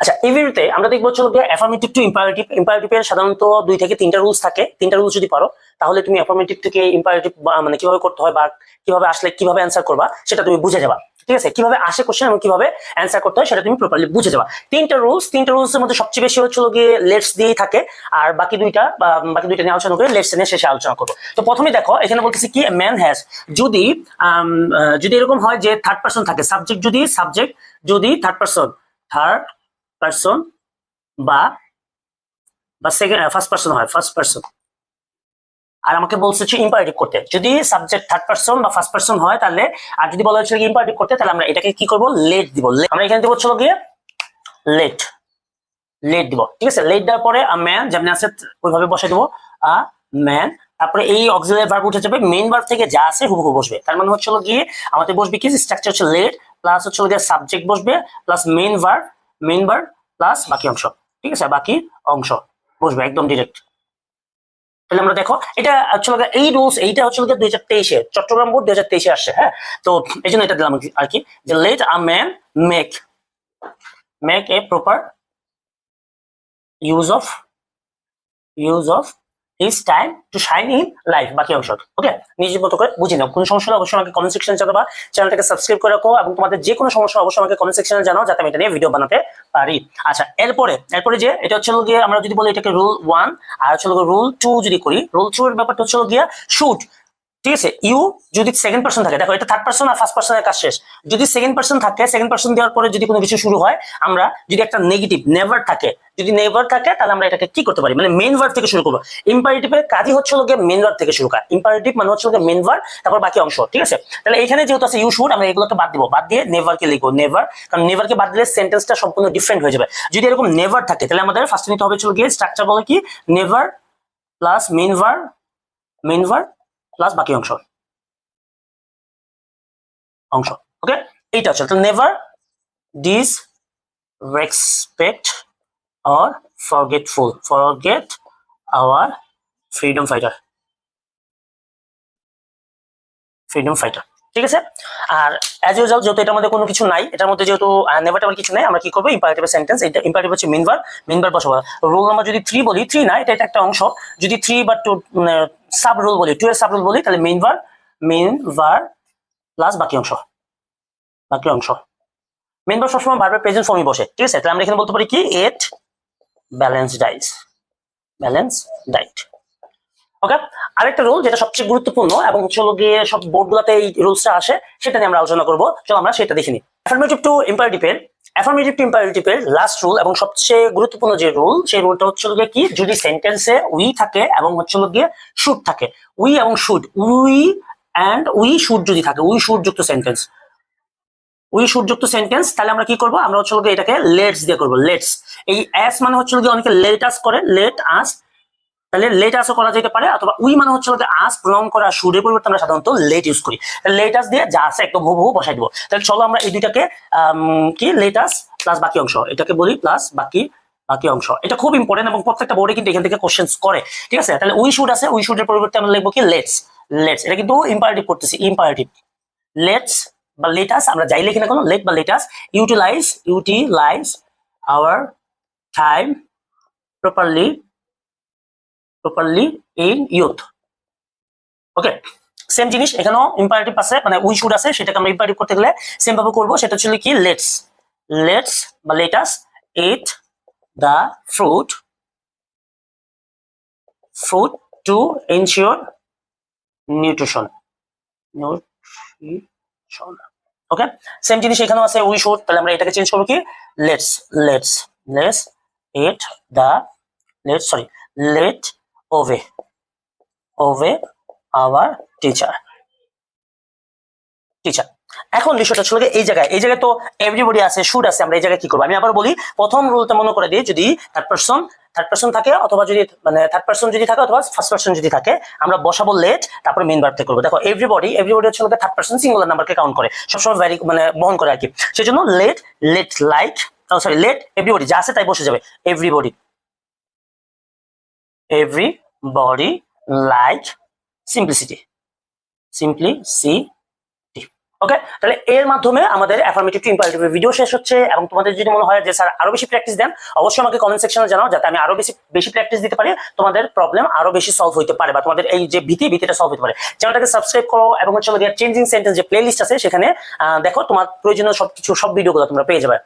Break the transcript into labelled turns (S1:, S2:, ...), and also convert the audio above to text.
S1: আচ্ছা এই ভিডিওতে আমরা দেখব হচ্ছে অ্যাফার্মেটিভ টু ইম্পারেটিভ ইম্পারেটিভের সাধারণত দুই থেকে তিনটা রুলস থাকে। তিনটা রুলস যদি পারো, তাহলে তুমি অ্যাফার্মেটিভ থেকে ইম্পারেটিভ মানে কীভাবে করতে হয় বা কীভাবে আসলে কীভাবে অ্যান্সার করবা, সেটা তুমি বুঝে যাবা। ঠিক আছে? কীভাবে আসে কোশ্চেন এবং কীভাবে অ্যান্সার করতে হয়, সেটা তুমি প্রপারলি বুঝে যাবা। তিনটা রুলস তিনটা রুলসের মধ্যে সবচেয়ে বেশি হচ্ছে গিয়ে লেটস দিয়েই থাকে। আর বাকি দুইটা বাকি দুইটা নিয়ে আলোচনা করে লেটস নিয়ে শেষে আলোচনা করব। তো প্রথমে দেখো, এখানে বলতেছি কি ম্যান হ্যাজ যদি যদি এরকম হয় যে থার্ড পার্সন থাকে সাবজেক্ট যদি সাবজেক্ট যদি থার্ড পার্সন থার্ড পার্সন বা বা সেকেন্ড ফার্স্ট পার্সন হয় ফার্স্ট পার্সন আর আমাকে বলছে হচ্ছে ইম্পারেটিভ করতে। যদি সাবজেক্ট থার্ড পার্সন বা ফার্স্ট পার্সন হয়, তাহলে, আর যদি বলা হচ্ছে ইম্পারেটিভ করতে, তাহলে আমরা এটাকে কি করব? লেট দিব। আমরা এখানে দিব হচ্ছে গিয়ে লেট লেট দিব। ঠিক আছে? লেট দেওয়ার পরে ম্যান যেমন আছে, ওইভাবে বসে দেবো। আ ম্যান তারপরে এই অক্সিলারি ভার্ব উঠে যাবে মেইন ভার্ব থেকে যা আছে হুবহু বসবে। তার মানে হচ্ছে গিয়ে, আমাদের বসবে কি? স্ট্রাকচার হচ্ছে লেট প্লাস হচ্ছে গিয়ে সাবজেক্ট বসবে plus main verb main verb plus বাকি অংশ, ঠিক আছে? বাকি অংশ। বুঝবে একদম ডিরেক্ট তাহলে আমরা দেখো, এটা হচ্ছে এই রুলস এইটা হচ্ছে দুই হাজার তেইশে, চট্টগ্রাম বোর্ড দুই হাজার তেইশে আসছে হ্যাঁ? তো এই জন্য এটা দিলাম আর কি, যে let a man make make a proper use of use of his time to shine in life বাকি অংশ। ওকে নিজের মতো করে বুঝে নাও। কোনো সমস্যা অবশ্যই আমাকে কমেন্ট সেকশনে জানাবা। চ্যানেলটাকে সাবস্ক্রাইব করে রাখো এবং তোমাদের যে কোনো সমস্যা অবশ্যই আমাকে কমেন্ট সেকশনে জানাও যাতে আমি এটা নিয়ে ভিডিও বানাতে পারি। আচ্ছা এরপরে এরপরে যে এটা হচ্ছে গিয়ে আমরা যদি বলি এটাকে রুল ওয়ান আর হচ্ছে রুল টু যদি করি রুল টু এর ব্যাপারটা হচ্ছে গিয়া শুট ঠিক আছে? ইউ যদি সেকেন্ড পার্সন থাকে, দেখো, এটা থার্ড পার্সন আর ফার্স্ট পার্সনের কাজ শেষ। যদি সেকেন্ড পার্সন থাকে সেকেন্ড পার্সন দেওয়ার পরে যদি কোনো কিছু শুরু হয়, আমরা যদি একটা নেগেটিভ নেভার থাকে, যদি নেভার থাকে, তাহলে আমরা এটাকে কি করতে পারি? মানে মেন ভার্ব থেকে শুরু করব। ইম্পারেটিভের কাজই হচ্ছে গিয়ে মেন ভার্ব থেকে শুরু করা। ইম্পারেটিভ মানে হচ্ছে হলো মেন ভার্ব তারপর বাকি অংশ, ঠিক আছে? তাহলে এখানে যেহেতু আছে ইউ শুড আমরা এগুলোকে বাদ দিব। বাদ দিয়ে নেভারকে লিখব নেভার কারণ নেভারকে বাদ দিলে সেন্টেন্সটা সম্পূর্ণ ডিফারেন্ট হয়ে যাবে। যদি এরকম নেভার থাকে, তাহলে আমাদের ফার্স্টে নিতে হবে হলো গিয়ে স্ট্রাকচার বলে কি? Never plus main verb main verb plus বাকি অংশ। অংশ ওকে এইটা হচ্ছে never disrespect or forgetful forget our freedom fighter freedom fighter ঠিক আছে? আর অ্যাজ ইউজাল যেহেতু এটার মধ্যে কোনো কিছু নাই, এটার মধ্যে যেহেতু নেভার আমার কিছু নাই, আমরা কি করব? ইম্পারেটিভ সেন্টেন্স এটা ইম্পারেটিভ হচ্ছে মিনভার মিনভার বসাবো। রোল নাম্বার যদি থ্রি বলি থ্রি না, এটা একটা অংশ। যদি থ্রি বা টু সাব রুল বলি টু এর সাব রুল বলি, তাহলে মেইনভার মেইনভার প্লাস বাকি অংশ। বাকি অংশ। মেন ভার্ব সবসময় ভার্বের প্রেজেন্ট ফর্মই বসে, ঠিক আছে? তাহলে আমরা এখানে বলতে পারি কি? এট ব্যালেন্স ডাইট ব্যালেন্স ডাইট ওকে আরেকটা রুল যেটা সবচেয়ে গুরুত্বপূর্ণ এবং হলো গিয়ে সব বোর্ডগুলোতে এই রুলসটা আসে, সেটা নিয়ে আমরা আলোচনা করব। চলো আমরা সেটা দেখে নিই। অ্যাফার্মেটিভ টু ইম্পারেটিভের অ্যাফার্মেটিভ টু ইম্পারেটিভের লাস্ট রুল এবং সবচেয়ে গুরুত্বপূর্ণ যে রুল সেই রুলটা হচ্ছে গিয়ে কি, যদি সেন্টেন্সে উই থাকে এবং হচ্ছে গিয়ে শুড থাকে। উই এবং should we and we should যদি থাকে উই শুড যুক্ত সেন্টেন্স উই শুড যুক্ত সেন্টেন্স তাহলে আমরা কি করব? আমরা হচ্ছে এটাকে লেটস দিয়ে করব। লেটস এই অ্যাস মানে হচ্ছে গিয়ে অনেকে লেট আস করে লেট আস তাহলে লেট আসও করা যেতে পারে, অথবা উই মানে হচ্ছে আস প্রনাউন করা সুরের পরিবর্তে আমরা সাধারণত লেট ইউজ করি। লেট আস দিয়ে যা আছে একদম হুবহু বসাই দিব। তাহলে চলো আমরা এই দুইটাকে কি? লেট আস প্লাস বাকি অংশ। এটাকে বলি প্লাস বাকি বাকি অংশ। এটা খুব ইম্পর্টেন্ট এবং প্রত্যেকটা বোর্ডে কিন্তু এখান থেকে কোশ্চেন্স করে। ঠিক আছে? তাহলে উই শুড আছে, উই শুডের পরিবর্তে আমরা লিখব কি? লেটস লেটস এটা কিন্তু ইম্পারেটিভ করতেছি ইম্পারেটিভ লেটস বা লেটাস আমরা যাই লিখি না কোনো? লেট বা let us utilize utilize our time properly properly in youth okay same জিনিস এখানেও ইম্পারেটিভ আছে মানে উই শুড আছে, সেটাকে আমরা ইম্পারেটিভ করতে গেলে সেম ভাবে করব, সেটা ছিল কি লেটস লেটস বা let us eat the fruit fruit to ensure nutrition nutrition okay same জিনিস এখানেও আছে উই শুড তাহলে আমরা এটাকে চেঞ্জ করব কি let's let's let's eat the let sorry let obey obey, our teacher teacher. এখন বিষয়টা ছিল এই জায়গায় এই জায়গায় তো এভরিবডি আছে শুড আছে, আমরা এই জায়গায় কি করব? আমি আবার বলি, প্রথম রুলটা মনে করে দিই, যদি থার্ড পার্সন থার্ড পার্সন থাকে, অথবা যদি মানে থার্ড পার্সন যদি থাকে, অথবা ফার্স্ট পার্সন যদি থাকে, আমরা বসাবো লেট তারপরে মেন ভার্ব থেকে করব। দেখো এভরিবডি এভরিবডি হচ্ছে থার্ড পার্সন সিঙ্গুলার নাম্বারকে কাউন্ট করে। সবসময় ভ্যারি মানে বহন করে আর কি। সেই জন্য let let like sorry let everybody যা আছে তাই বসে যাবে। Everybody everybody like simplicity. T okay তাহলে এর মাধ্যমে আমাদের অ্যাফার্মেটিভ টু ইম্পারেটিভ ভিডিও শেষ হচ্ছে এবং তোমাদের যদি মনে হয় যে, স্যার, আরও বেশি প্র্যাকটিস দেন, অবশ্যই আমাকে কমেন্ট সেকশনে জানাও যাতে আমি আরও বেশি বেশি প্র্যাকটিস দিতে পারি, তোমাদের প্রবলেম আরও বেশি সলভ হতে পারে বা তোমাদের এই যে ভীতি, ভীতিটা সলভ হতে পারে। চ্যানেলটাকে সাবস্ক্রাইব করো এবং হচ্ছে আমাদের চেঞ্জিং সেন্টেন্স যে প্লেলিস্ট আছে, সেখানে দেখো তোমার প্রয়োজনীয় সবকিছু, সব ভিডিওগুলো তোমরা পেয়ে যাবে।